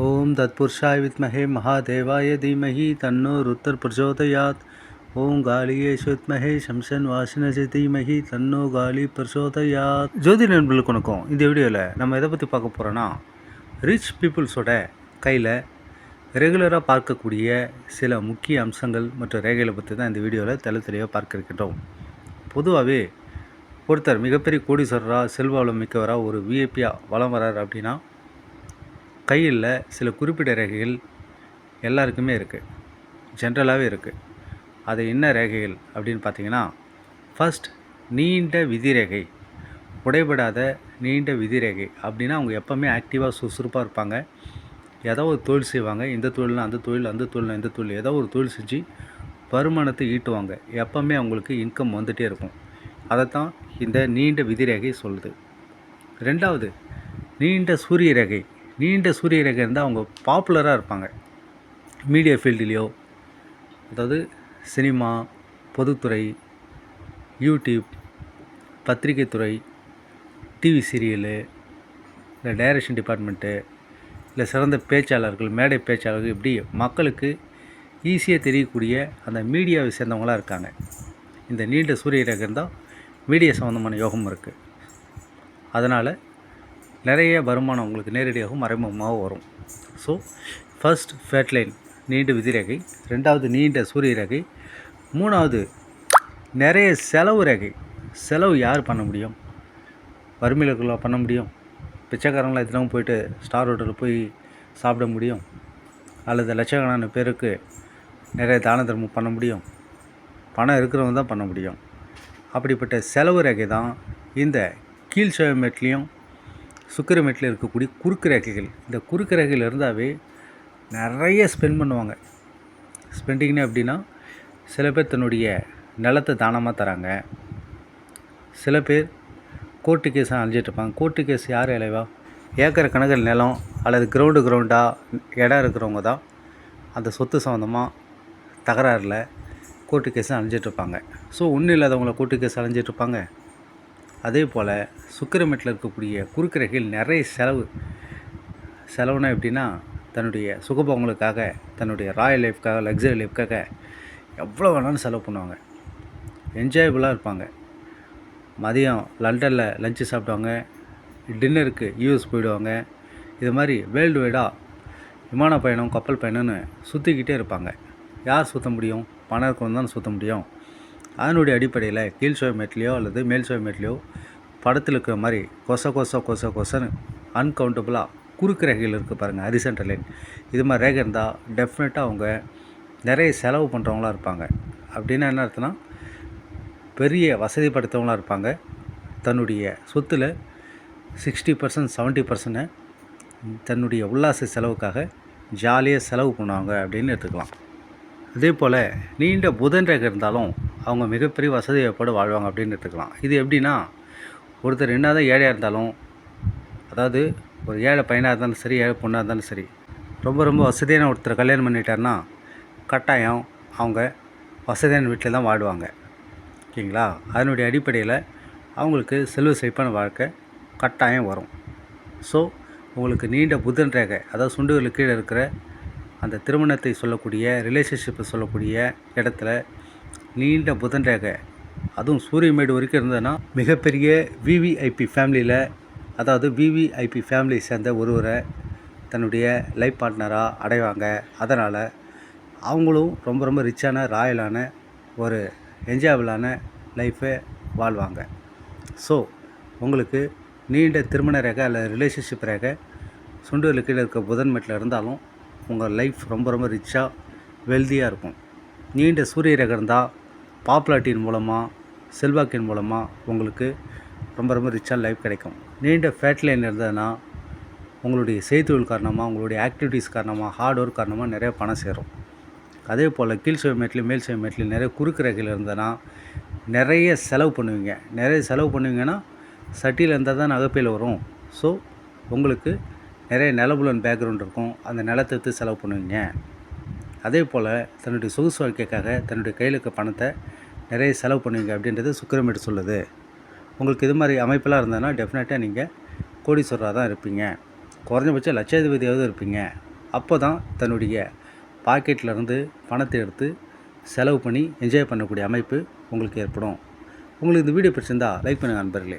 ஓம் தத்புருஷாய் வித்மஹே மகாதேவாய தீமஹி தன்னோ ருத்தர் பிரச்சோதயாத் ஓம் காளியேஷு வித்மஹே சம்சன் வாசினசி தீமஹி தன்னோ காலி பிரச்சோதயாத் ஜோதி நண்பர்களுக்கு வணக்கம். இந்த வீடியோவில் நம்ம எதை பற்றி பார்க்க போகிறோன்னா ரிச் பீப்புள்ஸோட கையில் ரெகுலராக பார்க்கக்கூடிய சில முக்கிய அம்சங்கள் மற்றும் ரேகைகளை பற்றி தான் இந்த வீடியோவில் தெல தெளிவாக பார்க்க இருக்கின்றோம். பொதுவாகவே ஒருத்தர் மிகப்பெரிய கோடீஸ்வரராக செல்வாவளம் மிக்கவராக ஒரு விஐபியாக வலம் வரார் அப்படின்னா கையில் சில குறிப்பிட்ட ரேகைகள் எல்லாருக்குமே இருக்குது ஜென்ரலாகவே இருக்குது அது என்ன ரேகைகள் அப்படின்னு பார்த்தீங்கன்னா ஃபஸ்ட் நீண்ட விதிரேகை உடைபடாத நீண்ட விதிரேகை அப்படின்னா அவங்க எப்போவுமே ஆக்டிவாக சுறுசுறுப்பாக இருப்பாங்க. ஏதோ ஒரு தொழில் செய்வாங்க. இந்த தொழில்னா அந்த தொழில் அந்த தொழில்னா இந்த தொழில். ஏதோ ஒரு தொழில் செஞ்சு வருமானத்தை ஈட்டுவாங்க. எப்போவுமே அவங்களுக்கு இன்கம் வந்துகிட்டே இருக்கும். அதைத்தான் இந்த நீண்ட விதிரேகை சொல்லுது. ரெண்டாவது நீண்ட சூரிய ரேகை. நீண்ட சூரிய ரேகை இருந்தால் அவங்க பாப்புலராக இருப்பாங்க. மீடியா ஃபீல்டுலேயோ அதாவது சினிமா பொதுத்துறை யூடியூப் பத்திரிகை துறை டிவி சீரியலு இல்லை டைரக்ஷன் டிபார்ட்மெண்ட்டு இல்லை சிறந்த பேச்சாளர்கள் மேடை பேச்சாளர்கள் இப்படி மக்களுக்கு ஈஸியாக தெரியக்கூடிய அந்த மீடியாவை சேர்ந்தவங்களாக இருக்காங்க. இந்த நீண்ட சூரிய ரேகை இருந்தால் மீடியா சம்மந்தமான யோகம் இருக்குது அதனால் நிறைய வருமானம் உங்களுக்கு நேரடியாகவும் மறைமுகமாகவும் வரும். ஸோ ஃபர்ஸ்ட் ஃபேட்லைன் நீண்ட விதிரேகை. ரெண்டாவது நீண்ட சூரிய ரகை. மூணாவது நிறைய செலவு ரேகை. செலவு யார் பண்ண முடியும்? வறுமையில பண்ண முடியும்? பிச்சைக்காரங்களாம் தினமும் போயிட்டு ஸ்டார் ஹோட்டலில் போய் சாப்பிட முடியும்? அல்லது லட்சக்கணக்கான பேருக்கு நிறைய தான தர்மம் பண்ண முடியும்? பணம் இருக்கிறவங்க தான் பண்ண முடியும். அப்படிப்பட்ட செலவு ரேகை தான் இந்த கீழ் சேவை மெட்லேயும் சுக்கிரமேட்டில் இருக்கக்கூடிய குறுக்கு ரேகைகள். இந்த குறுக்கு ரேகைகள் இருந்தாவே நிறைய ஸ்பெண்ட் பண்ணுவாங்க. ஸ்பெண்டிங்னு எப்படின்னா சில பேர் தன்னுடைய நிலத்தை தானமாக தராங்க. சில பேர் கோர்ட்டு கேஸாக அழிஞ்சிட்டு இருப்பாங்க. கோர்ட்டு கேஸ் யார் இலைவா ஏக்கர் கணக்கில் நிலம் அல்லது கிரவுண்டு கிரவுண்டாக இடம் இருக்கிறவங்க தான். அந்த சொத்து சம்மந்தமாக தகராறில் கோர்ட்டு கேஸ் அழிஞ்சிட்டு இருப்பாங்க. ஸோ ஒன்றும் இல்லாதவங்கள கோர்ட்டு கேஸ் அழிஞ்சிட்டு இருப்பாங்க. அதே போல் சுக்கிரமேட்டில் இருக்கக்கூடிய குறுக்கிரகையில் நிறைய செலவு. செலவுனா எப்படின்னா தன்னுடைய சுகபோகங்களுக்காக தன்னுடைய ராயல் லைஃப்காக லக்ஸரி லைஃப்காக எவ்வளோ வேணாலும் செலவு பண்ணுவாங்க. என்ஜாயபுளாக இருப்பாங்க. மதியம் லண்டனில் லஞ்சு சாப்பிடுவாங்க டின்னருக்கு யூஎஸ் போயிடுவாங்க. இது மாதிரி வேர்ல்டு வைடாக விமான பயணம் கப்பல் பயணம்னு சுற்றிக்கிட்டே இருப்பாங்க. யார் சுற்ற முடியும்? பணம் இருக்கணும் தான் சுற்ற முடியும். அதனுடைய அடிப்படையில் கீழ் சுவமேட்லேயோ அல்லது மேல் சுவமேட்லேயோ படத்தில் இருக்கிற மாதிரி கொச கொச கொச கொசன்னு அன்கவுண்டபுளாக குறுக்கு ரேகையில் இருக்குது பாருங்கள் ஹரிசன்டல் லைன் இது மாதிரி ரேகை இருந்தால் டெஃபினட்டாக அவங்க நிறைய செலவு பண்ணுறவங்களாக இருப்பாங்க. அப்படின்னா என்ன அர்த்தம்னா பெரிய வசதி படுத்தவங்களாக இருப்பாங்க. தன்னுடைய சொத்தில் சிக்ஸ்டி பர்சன்ட் செவன்ட்டி பர்சன்ட்டை தன்னுடைய உல்லாச செலவுக்காக ஜாலியாக செலவு பண்ணுவாங்க அப்படின்னு எடுத்துக்கலாம். அதே போல் நீண்ட புதன் ரேகை இருந்தாலும் அவங்க மிகப்பெரிய வசதி வாழ்வாங்க அப்படின்னு எடுத்துக்கலாம். இது எப்படின்னா ஒருத்தர் என்ன தான் ஏழையாக இருந்தாலும் அதாவது ஒரு ஏழை பையனாக இருந்தாலும் சரி ஏழை பொண்ணாக இருந்தாலும் சரி ரொம்ப ரொம்ப வசதியான ஒருத்தர் கல்யாணம் பண்ணிட்டாருன்னா கட்டாயம் அவங்க வசதியான வீட்டில் தான் வாடுவாங்க ஓகேங்களா? அதனுடைய அடிப்படையில் அவங்களுக்கு செல்வ செழிப்பான வாழ்க்கை கட்டாயம் வரும். ஸோ உங்களுக்கு நீண்ட புதன் ரேகை அதாவது சுண்டுகளுக்கு கீழே இருக்கிற அந்த திருமணத்தை சொல்லக்கூடிய ரிலேஷன்ஷிப்பை சொல்லக்கூடிய இடத்துல நீண்ட புதன் ரேகை. அதுவும் சூரியமேடு வரைக்கும் இருந்ததுன்னா மிகப்பெரிய விவிஐபி ஃபேமிலியில் அதாவது விவிஐபி ஃபேமிலியை சேர்ந்த ஒருவரை தன்னுடைய லைஃப் பார்ட்னராக அடைவாங்க. அதனால் அவங்களும் ரொம்ப ரொம்ப ரிச்சான ராயலான ஒரு என்ஜாயபிளான லைஃப்பை வாழ்வாங்க. ஸோ உங்களுக்கு நீண்ட திருமண ரேகை அல்லது ரிலேஷன்ஷிப் ரேகை சுண்டுகளுக்கு கீழே இருக்க புதன் மெட்டில் இருந்தாலும் உங்கள் லைஃப் ரொம்ப ரொம்ப ரிச்சாக வெல்தியாக இருக்கும். நீண்ட சூரிய ரேகை இருந்தால் பாப்புலாரிட்டியின் மூலமாக செல்வாக்கின் மூலமாக உங்களுக்கு ரொம்ப ரொம்ப ரிச்சாக லைஃப் கிடைக்கும். நீண்ட ஃபேட் லைன் இருந்ததுன்னா உங்களுடைய செய்தொழில் காரணமாக உங்களுடைய ஆக்டிவிட்டீஸ் காரணமாக ஹார்ட் ஒர்க் காரணமாக நிறைய பணம் சேரும். அதே போல் கீழ் சுயமேட்லையும் மேல் சுயமேட்லையும் நிறைய குறுக்கு ரகையில் இருந்ததுன்னா நிறைய செலவு பண்ணுவீங்க. நிறைய செலவு பண்ணுவீங்கன்னா சட்டியில் இருந்தால் தான் நகைப்பையில் வரும். ஸோ உங்களுக்கு நிறைய நிலபுலன் பேக்ரவுண்ட் இருக்கும். அந்த நிலத்தை எடுத்து செலவு பண்ணுவீங்க. அதே போல் தன்னுடைய சொகுசு வாழ்க்கைக்காக தன்னுடைய கையில் இருக்க பணத்தை நிறைய செலவு பண்ணுவீங்க அப்படின்றது சுக்கிரமேடு சொல்லுது. உங்களுக்கு இது மாதிரி அமைப்பெல்லாம் இருந்ததுன்னா டெஃபினட்டாக நீங்கள் கோடீஸ்வரராக தான் இருப்பீங்க. குறைஞ்சபட்சம் லட்சாதிபதியாவது இருப்பீங்க. அப்போ தான் தன்னுடைய பாக்கெட்டில் பணத்தை எடுத்து செலவு பண்ணி என்ஜாய் பண்ணக்கூடிய அமைப்பு உங்களுக்கு ஏற்படும். உங்களுக்கு இந்த வீடியோ பிடிச்சிருந்தா லைக் பண்ணுங்கள் நண்பர்களே.